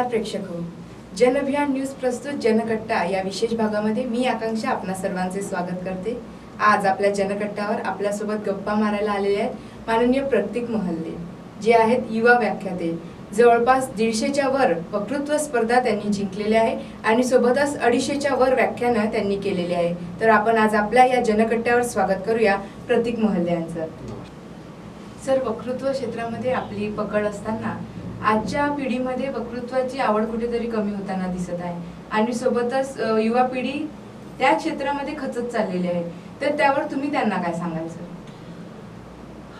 नमस्कार प्रेक्षक हो. जनअभियान न्यूज प्रस्तुत जनकट्टा या विशेष भागामध्ये मी आकांक्षा आपणा सर्वांचे स्वागत करते. आज आपल्या जनकट्टावर आपल्यासोबत गप्पा मारायला आलेले आहेत माननीय प्रतीक मोहल्ले जे आहेत युवा व्याख्याते. जवळपास दीडशेच्या वर वक्तृत्व स्पर्धा त्यांनी जिंकलेल्या आहे आणि सोबतच अडीचशेच्या वर व्याख्यानं त्यांनी केलेली आहे. तर आपण आज आपल्या या जनकट्ट्यावर स्वागत करूया प्रतीक मोहल्ले यांचं सर वक्तृत्व क्षेत्रामध्ये आपली पकड असताना आजच्या पिढीमध्ये वक्तृत्वाची आवड कुठेतरी कमी होताना दिसत आहे. आणि सोबतच युवा पिढी त्या क्षेत्रामध्ये खचत चाललेली आहे. तर त्यावर तुम्ही त्यांना काय सांगायचं?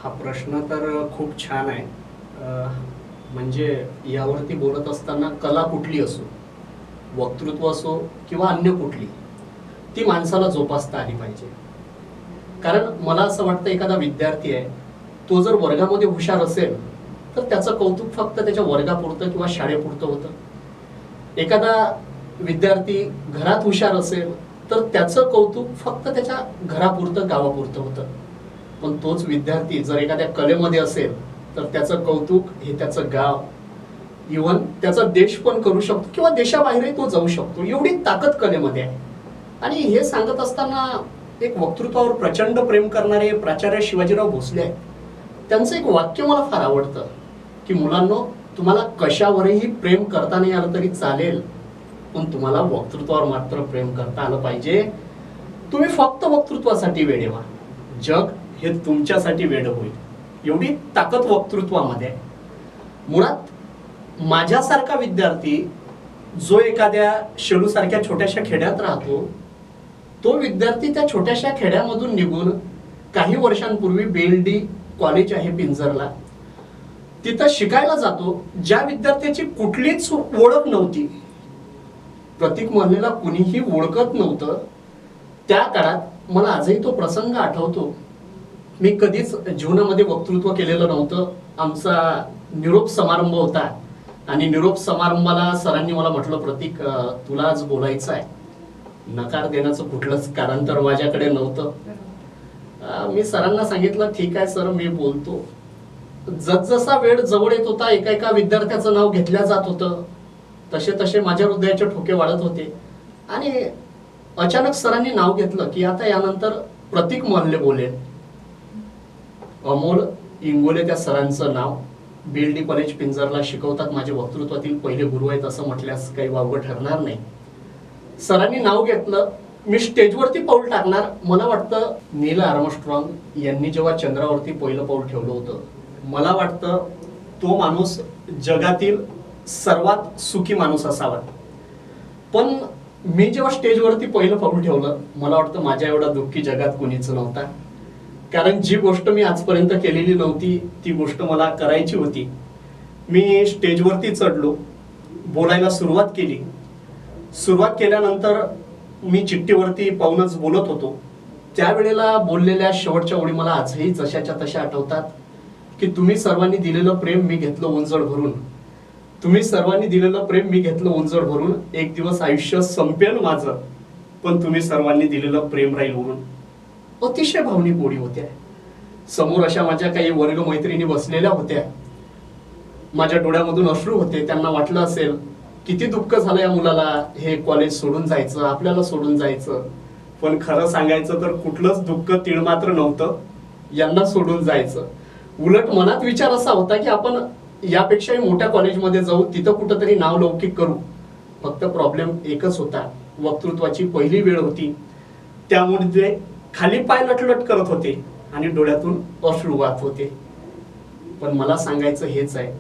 हा प्रश्न तर खूप छान आहे. म्हणजे यावरती बोलत असताना कला कुठली असो वक्तृत्व असो किंवा अन्य कुठली ती माणसाला जोपासता आली पाहिजे. कारण मला असं वाटतं एखादा विद्यार्थी आहे तो जर वर्गामध्ये हुशार असेल तर त्याचं कौतुक फक्त त्याच्या वर्गापुरतं किंवा शाळेपुरतं होतं. एखादा विद्यार्थी घरात हुशार असेल तर त्याचं कौतुक फक्त त्याच्या घरापुरतं गावापुरतं होतं. पण तोच विद्यार्थी जर एखाद्या कलेमध्ये असेल तर त्याचं कौतुक हे त्याचं गाव इवन त्याचा देश पण करू शकतो किंवा देशाबाहेरही तो जाऊ शकतो. एवढी ताकद कलेमध्ये आहे. आणि हे सांगत असताना एक वक्तृत्वावर प्रचंड प्रेम करणारे प्राचार्य शिवाजीराव भोसले आहेत. त्यांचं एक वाक्य मला फार आवडतं. की मुलांनो तुम्हाला कशावरही प्रेम करता नाही आलं तरी चालेल पण तुम्हाला वक्तृत्वावर मात्र प्रेम करता आलं पाहिजे. तुम्ही फक्त वक्तृत्वासाठी वेडे व्हा जग हे तुमच्यासाठी वेड होईल. एवढी ताकद वक्तृत्वामध्ये आहे. मुळात माझ्यासारखा विद्यार्थी जो एखाद्या शेडूसारख्या छोट्याशा खेड्यात राहतो तो विद्यार्थी त्या छोट्याशा खेड्यामधून निघून काही वर्षांपूर्वी बेलडी कॉलेज आहे पिंजरला. तिथं शिकायला जातो ज्या विद्यार्थ्याची कुठलीच ओळख नव्हती. प्रतीक मोहल्लेला कुणीही ओळखत नव्हतं. त्या काळात मला आजही तो प्रसंग आठवतो. मी कधीच जीवनामध्ये वक्तृत्व केलेलं नव्हतं. आमचा निरोप समारंभ होता. आणि निरोप समारंभाला सरांनी मला म्हटलं प्रतीक तुला आज बोलायचं आहे. नकार देण्याचं कुठलंच कारण तर माझ्याकडे नव्हतं. मी सरांना सांगितलं ठीक आहे सर मी बोलतो. जसजसा वेळ जवळ येत होता एका एका विद्यार्थ्याचं नाव घेतल्या जात होतं. तसे तसे माझ्या हृदयाचे ठोके वाढत होते. आणि अचानक सरांनी नाव घेतलं की आता यानंतर प्रतीक मोहल्ले बोलेल. अमोल इंगोले त्या सरांचं नाव. बीएलडी कॉलेज पिंजरला शिकवतात माझे वक्तृत्वातील पहिले गुरु आहेत असं म्हटल्यास काही वावगं ठरणार नाही. सरांनी नाव घेतलं. मी स्टेजवरती पाऊल टाकणार. मला वाटतं नील आर्मस्ट्रॉंग यांनी जेव्हा चंद्रावरती पहिलं पाऊल ठेवलं होतं मला वाटतं तो माणूस जगातील सर्वात सुखी माणूस असावा. पण मी जेव्हा स्टेजवरती पहिलं पाऊल ठेवलं मला वाटतं माझ्या एवढा दुःखी जगात कोणीच नव्हता. कारण जी गोष्ट मी आजपर्यंत केलेली नव्हती ती गोष्ट मला करायची होती. मी स्टेजवरती चढलो बोलायला सुरुवात केली. सुरुवात केल्यानंतर मी चिठ्ठीवरती पाहूनच बोलत होतो. त्यावेळेला बोललेल्या शेवटच्या ओळी मला आजही जशाच्या तशा आठवतात. की तुम्ही सर्वांनी दिलेलं प्रेम मी घेतलं उंजळ भरून. तुम्ही सर्वांनी दिलेलं प्रेम मी घेतलं उंजळ भरून. एक दिवस आयुष्य संपेल माझं पण तुम्ही सर्वांनी दिलेलं प्रेम राहील म्हणून. अतिशय भावनिक ओळी होत्या. समोर अशा माझ्या काही वर्ग मैत्रिणी बसलेल्या होत्या. माझ्या डोळ्यामधून अश्रू होते. त्यांना वाटलं असेल किती दुःख झालं या मुलाला. हे कॉलेज सोडून जायचं आपल्याला सोडून जायचं. पण खरं सांगायचं तर कुठलंच दुःख तीळ मात्र नव्हतं. यांना सोडून जायचं. उलट मनात विचार असा होता की आपण यापेक्षाही मोठ्या कॉलेजमध्ये जाऊ तिथं कुठंतरी नाव लौकिक करू. फक्त प्रॉब्लेम एकच होता. वक्तृत्वाची पहिली वेळ होती. त्यामुळे ते खाली पाय लटलट करत होते आणि डोळ्यातून अश्रू वाहत होते. पण मला सांगायचं हेच आहे.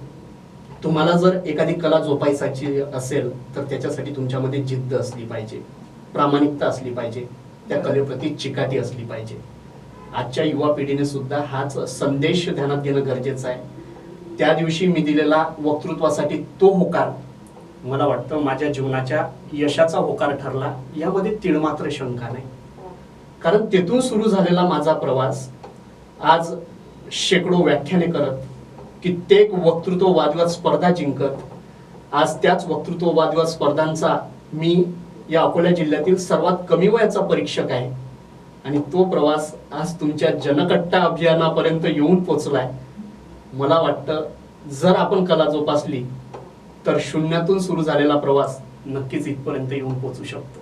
तुम्हाला जर एखादी कला जोपायसाची असेल तर त्याच्यासाठी तुमच्यामध्ये जिद्द असली पाहिजे. प्रामाणिकता असली पाहिजे. त्या कलेप्रती चिकाटी असली पाहिजे. आजच्या युवा पिढीने सुद्धा हाच संदेश ध्यानात घेणं गरजेचं आहे. त्या दिवशी मी दिलेला वक्तृत्वासाठी तो होकार मला वाटतं माझ्या जीवनाच्या यशाचा होकार ठरला. यामध्ये तिळमात्र शंका नाही. कारण तेथून सुरू झालेला माझा प्रवास आज शेकडो व्याख्याने करत कित्येक वक्तृत्ववादवाद स्पर्धा जिंकत आज त्याच वक्तृत्ववादवाद स्पर्धांचा मी या अकोला जिल्ह्यातील सर्वात कमी वयाचा परीक्षक आहे. आणि तो प्रवास आज तुमच्या जनकट्टा अभियानापर्यंत येऊन पोचलाय. मला वाटतं जर आपण कला जोपासली तर शून्यातून सुरू झालेला प्रवास नक्कीच इथपर्यंत येऊन पोचू शकतो.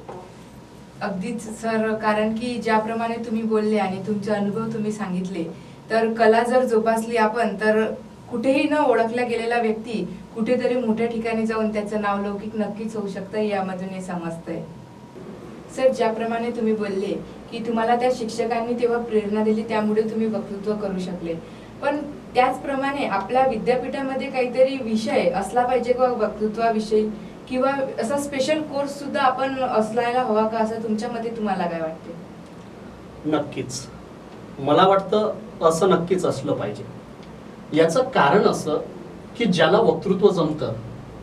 अगदीच सर. कारण की ज्याप्रमाणे तुम्ही बोलले आणि तुमचे अनुभव तुम्ही सांगितले तर कला जर जोपासली आपण तर कुठेही न ओळखल्या गेलेला व्यक्ती कुठेतरी मोठ्या ठिकाणी जाऊन त्याचं नाव लौकिक नक्कीच होऊ शकतं यामधून हे समजतंय. सर ज्याप्रमाणे तुम्ही बोलले की तुम्हाला त्या शिक्षकांनी तेव्हा प्रेरणा दिली त्यामुळे तुम्ही वक्तृत्व करू शकले. पण त्याचप्रमाणे आपल्या विद्यापीठामध्ये काहीतरी विषय असला पाहिजे का वक्तृत्वाविषयी किंवा असा स्पेशल कोर्स सुद्धा आपण असायला हवा का असं तुमच्या मते तुम्हाला काय वाटते? नक्कीच. मला वाटतं असं नक्कीच असलं पाहिजे. याचं कारण असं की ज्याला वक्तृत्व जमतं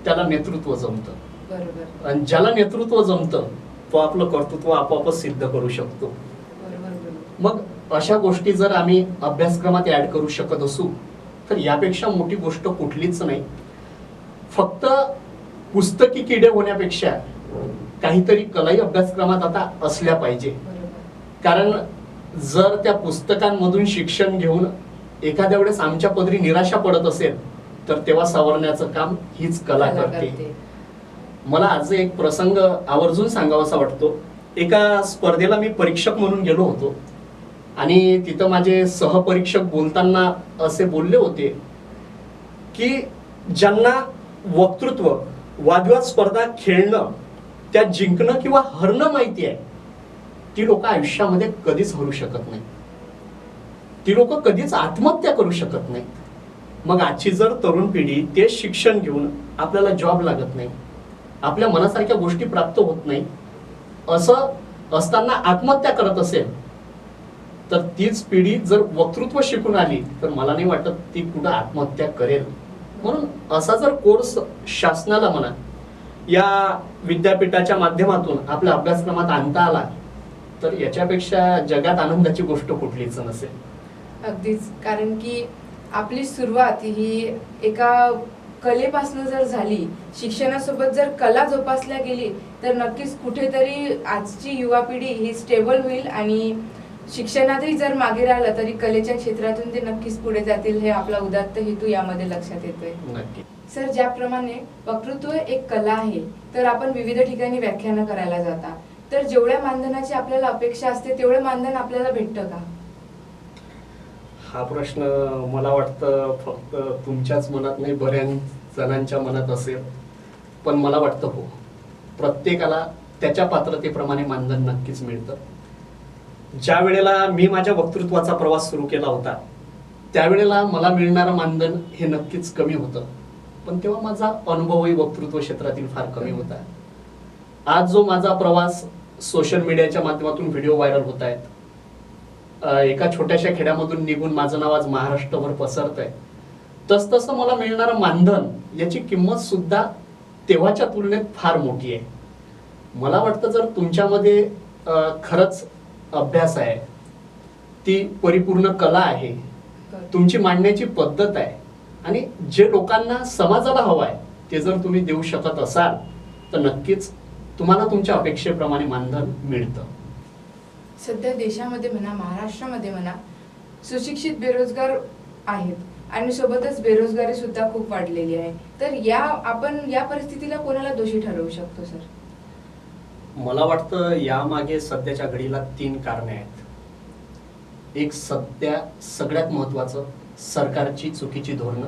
त्याला नेतृत्व जमतं. बरोबर. आणि ज्याला नेतृत्व जमतं तो आपलं कर्तृत्व आपोआपच सिद्ध करू शकतो. मग अशा गोष्टी जर आम्ही अभ्यासक्रमात ऍड करू शकत असू तर यापेक्षा मोठी गोष्ट कुठलीच नाही. फक्त पुस्तकी किडे होण्यापेक्षा काहीतरी कलाही अभ्यासक्रमात आता असल्या पाहिजे. कारण जर त्या पुस्तकांमधून शिक्षण घेऊन एखाद्या वेळेस आमच्या पदरी निराशा पडत असेल तर तेव्हा सावरण्याचं काम हीच कला करते. मला आज एक प्रसंग आवर्जून सांगावासा वाटतो. एका स्पर्धेला मी परीक्षक म्हणून गेलो होतो. आणि तिथं माझे सहपरीक्षक बोलताना असे बोलले होते की ज्यांना वक्तृत्व वादविवाद स्पर्धा खेळणं त्या जिंकणं किंवा हरणं माहिती आहे ती लोक आयुष्यामध्ये कधीच हरू शकत नाही ती लोक कधीच आत्महत्या करू शकत नाहीत. मग आजची जर तरुण पिढी तेच शिक्षण घेऊन आपल्याला जॉब लागत नाही आपल्या मनासारख्या गोष्टी प्राप्त होत नाही. असं असताना आत्महत्या करत असेल तर तीच पिढी जर वक्तृत्व शिकून आली तर मला नाही वाटत ती कुठं आत्महत्या करेल. म्हणून असा जर कोर्स शासनाला म्हणा या विद्यापीठाच्या माध्यमातून आपल्या अभ्यासक्रमात आणता आला तर याच्यापेक्षा जगात आनंदाची गोष्ट कुठलीच नसेल. अगदीच. कारण की आपली सुरुवात ही एका कलेपासून जर झाली शिक्षणासोबत जर कला जोपासल्या गेली तर नक्कीच कुठेतरी आजची युवा पिढी ही स्टेबल होईल आणि शिक्षणातही जर मागे राहिलं तरी कलेच्या क्षेत्रातून ते नक्कीच पुढे जातील हे आपला उदात्त हेतू यामध्ये लक्षात येतोय. सर ज्याप्रमाणे वक्तृत्व एक कला आहे तर आपण विविध ठिकाणी व्याख्यानं करायला जाता. तर जेवढ्या मानधनाची आपल्याला अपेक्षा असते तेवढं मानधन आपल्याला भेटतं का? हा प्रश्न मला वाटतं फक्त तुमच्याच मनात नाही बऱ्याच जणांच्या मनात असेल. पण मला वाटतं हो. प्रत्येकाला त्याच्या पात्रतेप्रमाणे मानधन नक्कीच मिळतं. ज्या वेळेला मी माझ्या वक्तृत्वाचा प्रवास सुरू केला होता त्यावेळेला मला मिळणारं मानधन हे नक्कीच कमी होतं. पण तेव्हा माझा अनुभवही वक्तृत्व क्षेत्रातील फार कमी होता. आज जो माझा प्रवास सोशल मीडियाच्या माध्यमातून व्हिडिओ व्हायरल होत आहेत एका छोट्याशा खेड्यामधून निघून माझं नाव आज महाराष्ट्रभर पसरत आहे तस तसं मला मिळणारं मानधन याची किंमत सुद्धा तेव्हाच्या तुलनेत फार मोठी आहे. मला वाटतं जर तुमच्यामध्ये खरंच अभ्यास आहे ती परिपूर्ण कला आहे तुमची मांडण्याची पद्धत आहे आणि जे लोकांना समाजाला हवं आहे ते जर तुम्ही देऊ शकत असाल तर नक्कीच तुम्हाला तुमच्या अपेक्षेप्रमाणे मानधन मिळतं. सध्या देशामध्ये म्हणा महाराष्ट्रामध्ये म्हणा सुशिक्षित बेरोजगार आहेत. आणि सोबतच बेरोजगारी सुद्धा खूप वाढलेली आहे. तर या आपण या परिस्थितीला कोणाला दोषी ठरवू शकतो सर? मला वाटतं यामागे सध्याच्या घडीला तीन कारणे आहेत. एक सध्या सगळ्यात महत्वाचं सरकारची चुकीची धोरणं.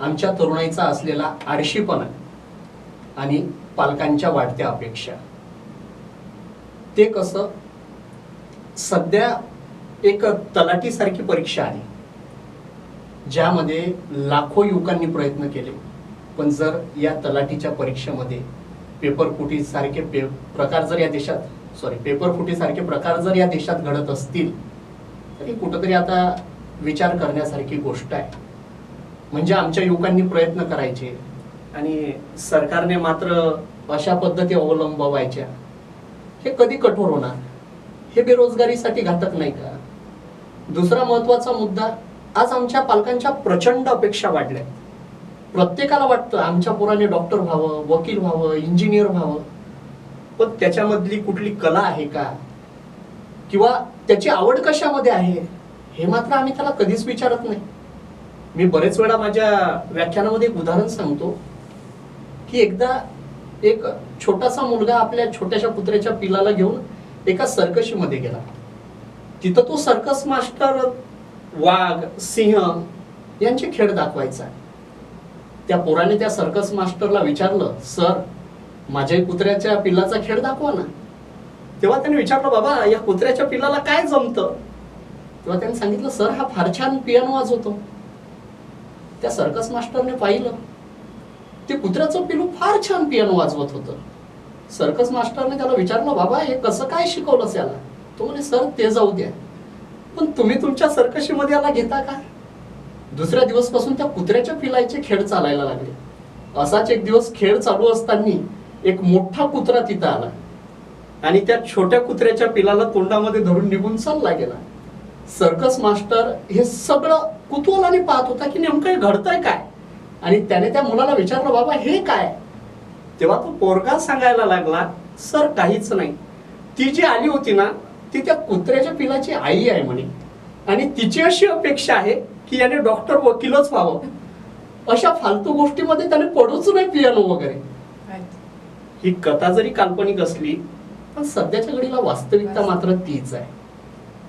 आमच्या तरुणाईचा असलेला आळशीपणा आणि पालकांच्या वाढत्या अपेक्षा. ते कसं सध्या एक तलाटीसारखी परीक्षा आली ज्यामध्ये लाखो युवकांनी प्रयत्न केले पण जर या तलाठीच्या परीक्षेमध्ये पेपर फुटीसारखे पे प्रकार जर या देशात सॉरी पेपर फुटीसारखे प्रकार जर या देशात घडत असतील तरी कुठंतरी आता विचार करण्यासारखी गोष्ट आहे. म्हणजे आमच्या युवकांनी प्रयत्न करायचे आणि सरकारने मात्र अशा पद्धती अवलंबवायच्या. हे कधी कठोर होणार? हे बेरोजगारीसाठी घातक नाही का? दुसरा महत्त्वाचा मुद्दा आज आमच्या पालकांच्या प्रचंड अपेक्षा वाढल्या. प्रत्येकाला वाटतं आमच्या पोराने डॉक्टर व्हावं वकील व्हावं इंजिनियर व्हावं. पण त्याच्यामधली कुठली कला आहे का? किंवा त्याची आवड कशामध्ये आहे? हे मात्र आम्ही त्याला कधीच विचारत नाही. मी बरेच वेळा माझ्या व्याख्यानामध्ये एक उदाहरण सांगतो की एकदा एक छोटासा मुलगा आपल्या छोट्याशा कुत्र्याच्या पिलाला घेऊन एका सर्कशीमध्ये गेला. तिथं तो सर्कस मास्टर वाघ सिंह यांचे खेळ दाखवायचा त्या पोराने त्या सर्कस मास्टरला विचारलं सर माझ्या कुत्र्याच्या पिल्लाचा खेळ दाखवा ना. तेव्हा त्याने विचारलं बाबा या कुत्र्याच्या पिल्लाला काय जमतं? तेव्हा त्याने सांगितलं सर हा फार छान पियानो वाजवतो. त्या सर्कस मास्टरने पाहिलं ते कुत्र्याचं पिलू फार छान पियानो वाजवत होतं. सर्कस मास्टरने त्याला विचारलं बाबा हे कसं काय शिकवलंस याला? तो म्हणे सर ते जाऊ द्या. पण तुम्ही तुमच्या सर्कशीमध्ये याला घेता का? दुसऱ्या दिवसपासून त्या कुत्र्याच्या पिलायचे खेळ चालायला लागले. असाच एक दिवस खेळ चालू असताना एक मोठा कुत्रा तिथं आला आणि त्या छोट्या कुत्र्याच्या पिलाला तोंडामध्ये धरून निघून चालला गेला. सर्कस मास्टर हे सगळं कुतूहलाने पाहत होता की नेमकं हे घडतंय काय? आणि त्याने त्या मुलाला विचारलं बाबा हे काय? तेव्हा तो पोरगा सांगायला लागला सर काहीच नाही. ती जी आली होती ना ती त्या कुत्र्याच्या पिलाची आई आहे म्हणे. आणि तिची अशी अपेक्षा आहे की याने डॉक्टर वकीलच व्हावं. अशा फालतू गोष्टीमध्ये त्याने पडूच नाही पियानो वगैरे. ही कथा जरी काल्पनिक असली पण सध्याच्या घडीला वास्तविकता मात्र तीच आहे.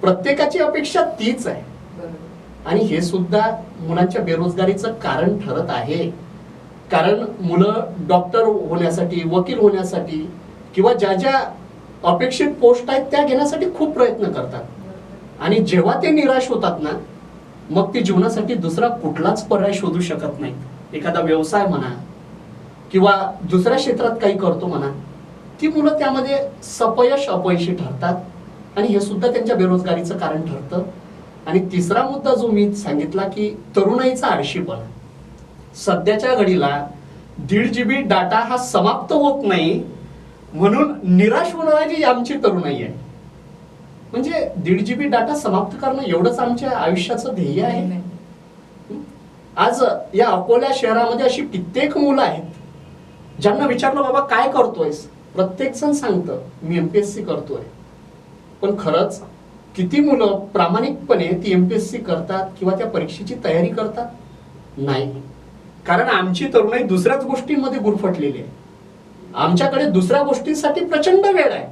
प्रत्येकाची अपेक्षा तीच आहे. आणि हे सुद्धा मुलांच्या बेरोजगारीचं कारण ठरत आहे. कारण मुलं डॉक्टर होण्यासाठी वकील होण्यासाठी किंवा ज्या ज्या अपेक्षित पोस्ट आहेत त्या घेण्यासाठी खूप प्रयत्न करतात. आणि जेव्हा ते निराश होतात ना मग ते जीवनासाठी दुसरा कुठलाच पर्याय शोधू शकत नाहीत. एखादा व्यवसाय म्हणा किंवा दुसऱ्या क्षेत्रात काही करतो म्हणा ती मुलं त्यामध्ये सपयश अपयशी ठरतात. आणि हे सुद्धा त्यांच्या बेरोजगारीचं कारण ठरतं. आणि तिसरा मुद्दा जो मी सांगितला की तरुणाईचा आळशीपणा. सध्याच्या घडीला दीड जी बी डाटा हा समाप्त होत नाही म्हणून निराश होणारी आमची तरुणाई आहे. म्हणजे दीड जी बी डाटा समाप्त करणं एवढंच आमच्या आयुष्याचं ध्येय आहे. आज या अकोला शहरामध्ये अशी कित्येक मुलं आहेत ज्यांना विचारलं बाबा काय करतोयस? प्रत्येक जण सांगतं मी एमपीएससी करतोय. पण खरंच किती मुलं प्रामाणिकपणे ती एमपीएससी करतात किंवा त्या परीक्षेची तयारी करतात? नाही. कारण आमची तरुणाई दुसऱ्याच गोष्टींमध्ये गुरफटलेली आहे. आमच्याकडे दुसऱ्या गोष्टींसाठी प्रचंड वेळ आहे.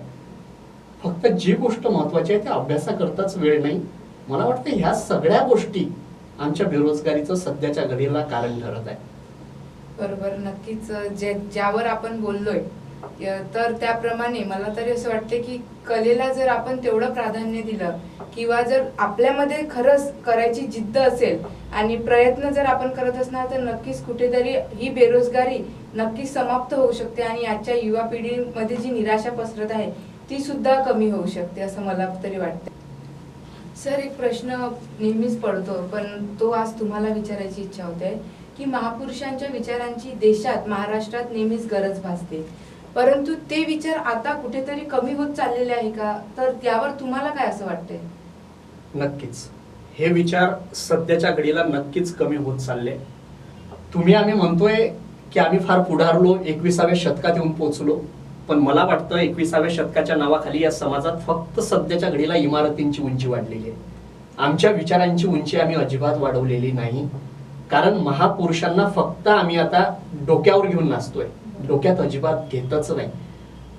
फक्त जी गोष्ट महत्वाची आहे त्या अभ्यासाकरताच वेळ नाही. मला वाटतं ह्या सगळ्या गोष्टी आमच्या बेरोजगारीचं सध्याच्या घडीला कारण ठरत आहे. बरोबर नक्कीच. जे ज्यावर आपण बोललोय तर त्याप्रमाणे मला तरी असं वाटते की कलेला जर आपण तेवढं प्राधान्य दिलं किंवा जर आपल्यामध्ये खरंच करायची जिद्द असेल आणि प्रयत्न जर आपण करत असणार तर नक्कीच कुठेतरी ही बेरोजगारी नक्कीच समाप्त होऊ शकते आणि आजच्या युवा पिढीमध्ये जी निराशा पसरत आहे ती सुद्धा कमी होऊ शकते असं मला तरी वाटतं सर एक प्रश्न नेहमीच पडतो पण तो आज तुम्हाला विचारायची इच्छा होते की महापुरुषांच्या विचारांची देशात महाराष्ट्रात नेहमीच गरज भासते. परंतु ते विचार आता कुठेतरी कमी होत चाललेले आहे का? तर त्यावर तुम्हाला काय असं वाटतंय? नक्कीच. हे विचार सध्याच्या घडीला नक्कीच कमी होत चालले. तुम्ही आम्ही म्हणतोय की आम्ही फार पुढारलो एकविसाव्या शतकात येऊन पोहोचलो. पण मला वाटतं एकविसाव्या शतकाच्या नावाखाली या समाजात फक्त सध्याच्या घडीला इमारतींची उंची वाढलेली आहे. आमच्या विचारांची उंची आम्ही अजिबात वाढवलेली नाही. कारण महापुरुषांना फक्त आम्ही आता डोक्यावर घेऊन नाचतोय. डोक्यात अजिबात घेतच नाही.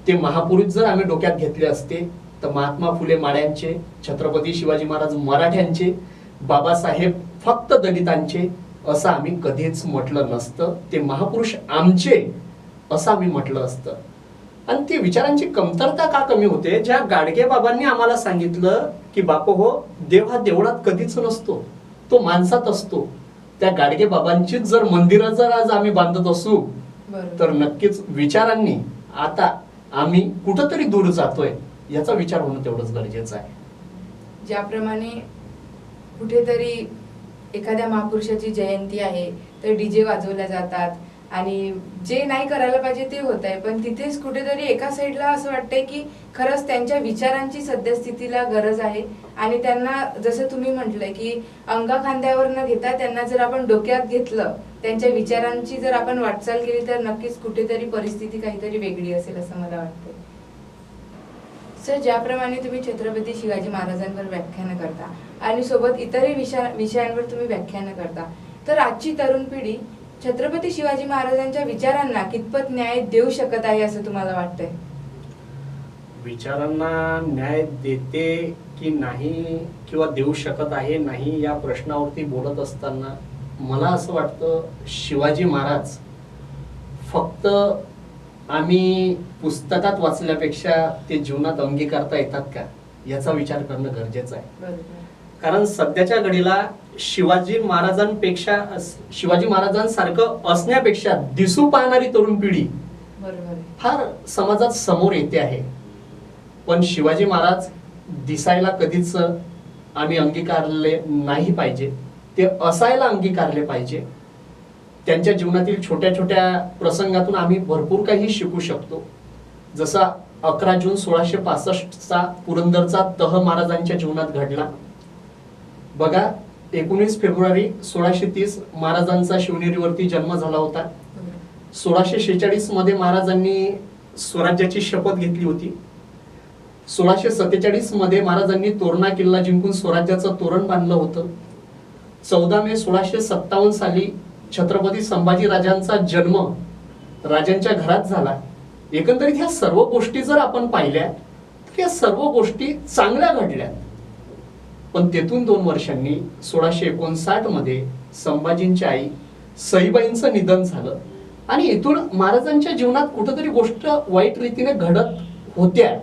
ते महापुरुष जर आम्ही डोक्यात घेतले असते तर महात्मा फुले माड्यांचे छत्रपती शिवाजी महाराज मराठ्यांचे बाबासाहेब फक्त दलितांचे असं आम्ही कधीच म्हटलं नसतं. ते महापुरुष आमचे असं आम्ही म्हटलं असतं. आणि ती विचारांची कमतरता का कमी होते? ज्या गाडगे बाबांनी आम्हाला सांगितलं की बाप हो देव हा देवळात कधीच नसतो. तो माणसात असतो. त्या गाडगे बाबांचीच जर मंदिरं जर आज आम्ही बांधत असू तर नक्कीच विचारांनी आता आम्ही कुठंतरी दूर जातोय याचा विचार होणं तेवढंच गरजेचं आहे. ज्याप्रमाणे कुठेतरी एखाद्या महापुरुषाची जयंती आहे तर डीजे वाजवल्या जातात. आणि जे नाही करायला पाहिजे ते होत आहे. पण तिथेच कुठेतरी एका साईडला असं वाटतंय की खरंच त्यांच्या विचारांची सद्यस्थितीला गरज आहे. आणि त्यांना जसं तुम्ही म्हटलंय की अंगा खांद्यावर न घेता त्यांना जर आपण डोक्यात घेतलं त्यांच्या विचारांची जर आपण वाटचाल केली तर नक्कीच कुठेतरी परिस्थिती काहीतरी वेगळी असेल असं मला वाटतं सर ज्याप्रमाणे तुम्ही छत्रपती शिवाजी महाराजांवर व्याख्यान करता आणि सोबत इतरही विषया विषयांवर तुम्ही व्याख्यानं करता. तर आजची तरुण पिढी छत्रपती शिवाजी महाराजांच्या विचारांना कितपत न्याय देऊ शकत आहे असं तुम्हाला वाटतंय? विचारांना न्याय देते की नाही किंवा देऊ शकत आहे नाही या प्रश्नावरती बोलत असताना मला असं वाटतं शिवाजी महाराज फक्त आम्ही पुस्तकात वाचल्यापेक्षा ते जीवनात अंगीकारता येतात का? याचा विचार करणं गरजेचं आहे. कारण सध्याच्या घडीला शिवाजी महाराजांपेक्षा शिवाजी महाराजांसारखं असण्यापेक्षा दिसू पाहणारी तरुण पिढी. फार समाजात समोर येते आहे. पण शिवाजी महाराज दिसायला कधीच आम्ही अंगीकारले नाही पाहिजे. ते असायला अंगीकारले पाहिजे. त्यांच्या जीवनातील छोट्या छोट्या प्रसंगातून आम्ही भरपूर काही शिकू शकतो. जसा अकरा जून सोळाशे पासष्टचा पुरंदरचा तह महाराजांच्या जीवनात घडला. बघा एकोणीस फेब्रुवारी सोळाशे तीस महाराजांचा शिवनेरीवरती जन्म झाला होता. सोळाशे शेहेचाळीसमध्ये महाराजांनी स्वराज्याची शपथ घेतली होती. सोळाशे सत्तेचाळीसमध्ये महाराजांनी तोरणा किल्ला जिंकून स्वराज्याचं तोरण बांधलं होतं. चौदा मे सोळाशे सत्तावन्न साली छत्रपती संभाजी राजांचा जन्म राजांच्या घरात झाला. एकंदरीत ह्या सर्व गोष्टी जर आपण पाहिल्या तर या सर्व गोष्टी चांगल्या घडल्या. पण तेथून दोन वर्षांनी सोळाशे एकोणसाठमध्ये संभाजींची आई सईबाईंचं निधन झालं. आणि इथून महाराजांच्या जीवनात कुठंतरी गोष्ट वाईट रीतीने घडत होत्या.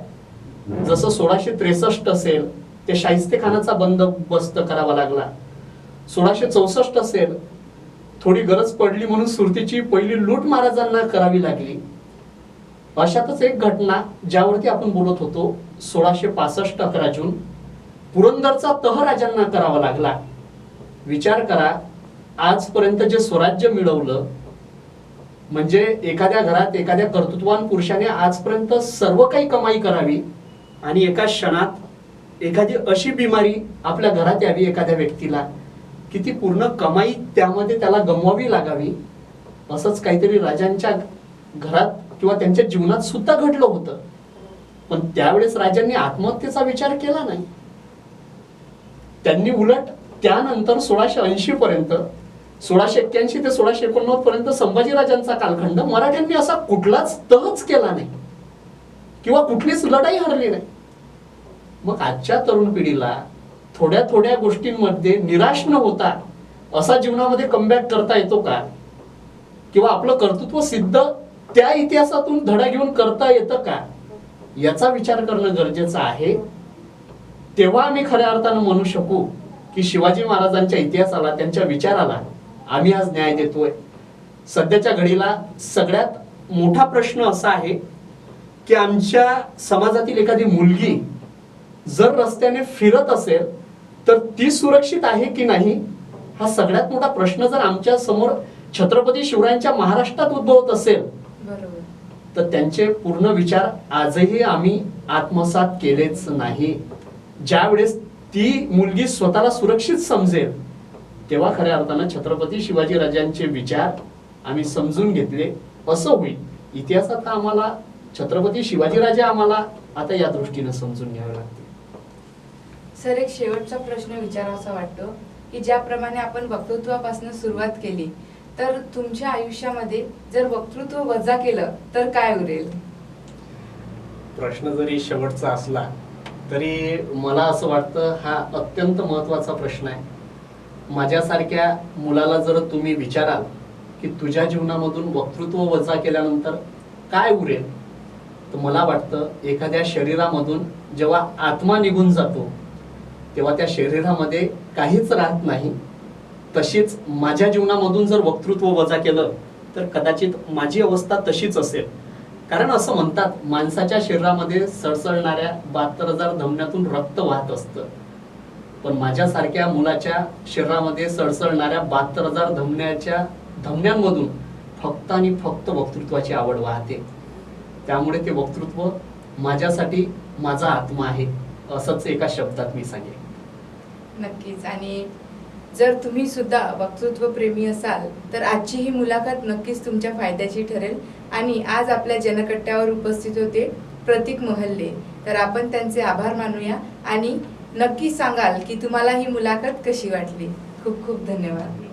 जसं सोळाशे त्रेसष्ट असेल ते शाहिस्ते खानाचा बंदोबस्त करावा लागला. सोळाशे चौसष्ट असेल थोडी गरज पडली म्हणून सुरतीची पहिली लूट महाराजांना करावी लागली. अशातच एक घटना ज्यावरती आपण बोलत होतो सोळाशे पासष्ट अकरा जून पुरंदरचा तह राजांना करावा लागला. विचार करा आजपर्यंत जे स्वराज्य मिळवलं म्हणजे एखाद्या घरात एखाद्या कर्तृत्वान पुरुषाने आजपर्यंत सर्व काही कमाई करावी आणि एका क्षणात एखादी अशी बिमारी आपल्या घरात यावी एखाद्या व्यक्तीला की ती पूर्ण कमाई त्यामध्ये त्याला गमवावी लागावी असंच काहीतरी राजांच्या घरात किंवा त्यांच्या जीवनात सुद्धा घडलं होतं. पण त्यावेळेस राजांनी आत्महत्येचा विचार केला नाही. त्यांनी उलट त्यानंतर सोळाशे ऐंशी पर्यंत सोळाशे एक्क्याऐंशी ते सोळाशे एकोणनव्वद पर्यंत संभाजीराजांचा कालखंड मराठ्यांनी असा कुठलाच तहच केला नाही. किंवा कुठलीच लढाई हरली नाही. मग आजच्या तरुण पिढीला थोड्या थोड्या गोष्टींमध्ये निराश न होता असा जीवनामध्ये कमबॅक करता येतो का? किंवा आपलं कर्तृत्व सिद्ध त्या इतिहासातून धडा घेऊन करता येतं का? याचा विचार करणं गरजेचं आहे. तेव्हा आम्ही खऱ्या अर्थानं म्हणू शकू की शिवाजी महाराजांच्या इतिहासाला त्यांच्या विचाराला आम्ही आज न्याय देतोय. सध्याच्या घडीला सगळ्यात मोठा प्रश्न असा आहे की आमच्या समाजातील एखादी मुलगी जर रस्त्याने फिरत असेल तर ती सुरक्षित आहे की नाही? हा सगळ्यात मोठा प्रश्न जर आमच्यासमोर छत्रपती शिवरायांच्या महाराष्ट्रात उद्भवत असेल तर त्यांचे पूर्ण विचार आजही आम्ही आत्मसात केलेच नाही. ज्या वेळेस ती मुलगी स्वतःला सुरक्षित समजेल तेव्हा खऱ्या अर्थानं छत्रपती शिवाजी राजांचे विचार आम्ही समजून घेतले असं होईल. इतिहासात आम्हाला छत्रपती शिवाजीराजे आम्हाला आता या दृष्टीनं समजून घ्यावे लागतील. सर एक शेवटचा प्रश्न विचारावासा वाटतो की ज्याप्रमाणे आपण वक्तृत्वापासून सुरुवात केली तर तुमच्या आयुष्यामध्ये जर वक्तृत्व वजा केलं तर काय उरेल? प्रश्न जरी शेवटचा असला तरी मला असं वाटतं हा अत्यंत महत्त्वाचा प्रश्न आहे. माझ्यासारख्या मुलाला जर तुम्ही विचाराल की तुझ्या जीवनामधून वक्तृत्व वजा केल्यानंतर काय उरेल? तर मला वाटतं एखाद्या शरीरामधून जेव्हा आत्मा निघून जातो तेव्हा त्या शरीरामध्ये काहीच राहत नाही. तशीच माझ्या जीवनामधून जर वक्तृत्व वजा केलं तर कदाचित माझी अवस्था तशीच असेल. कारण असं म्हणतात माणसाच्या शरीरामध्ये सळसळणाऱ्या बहात्तर हजार धमन्यातून रक्त वाहत असतं. पण माझ्यासारख्या मुलाच्या शरीरामध्ये सळसळणाऱ्या बहात्तर हजार धमन्याच्या धमन्यांमधून फक्त आणि फक्त वक्तृत्वाची आवड वाहते. त्यामुळे ते वक्तृत्व माझ्यासाठी माझा आत्मा आहे असंच एका शब्दात मी सांगेन. नक्कीच. आणि जर तुम्ही सुद्धा वक्तृत्व प्रेमी असाल तर आजची ही मुलाखत नक्कीच तुमच्या फायद्याची ठरेल. आणि आज आपल्या जनकट्ट्यावर उपस्थित होते प्रतीक महल्ले. तर आपण त्यांचे आभार मानूया. आणि नक्की सांगाल की तुम्हाला ही मुलाखत कशी वाटली? खूप खूप धन्यवाद.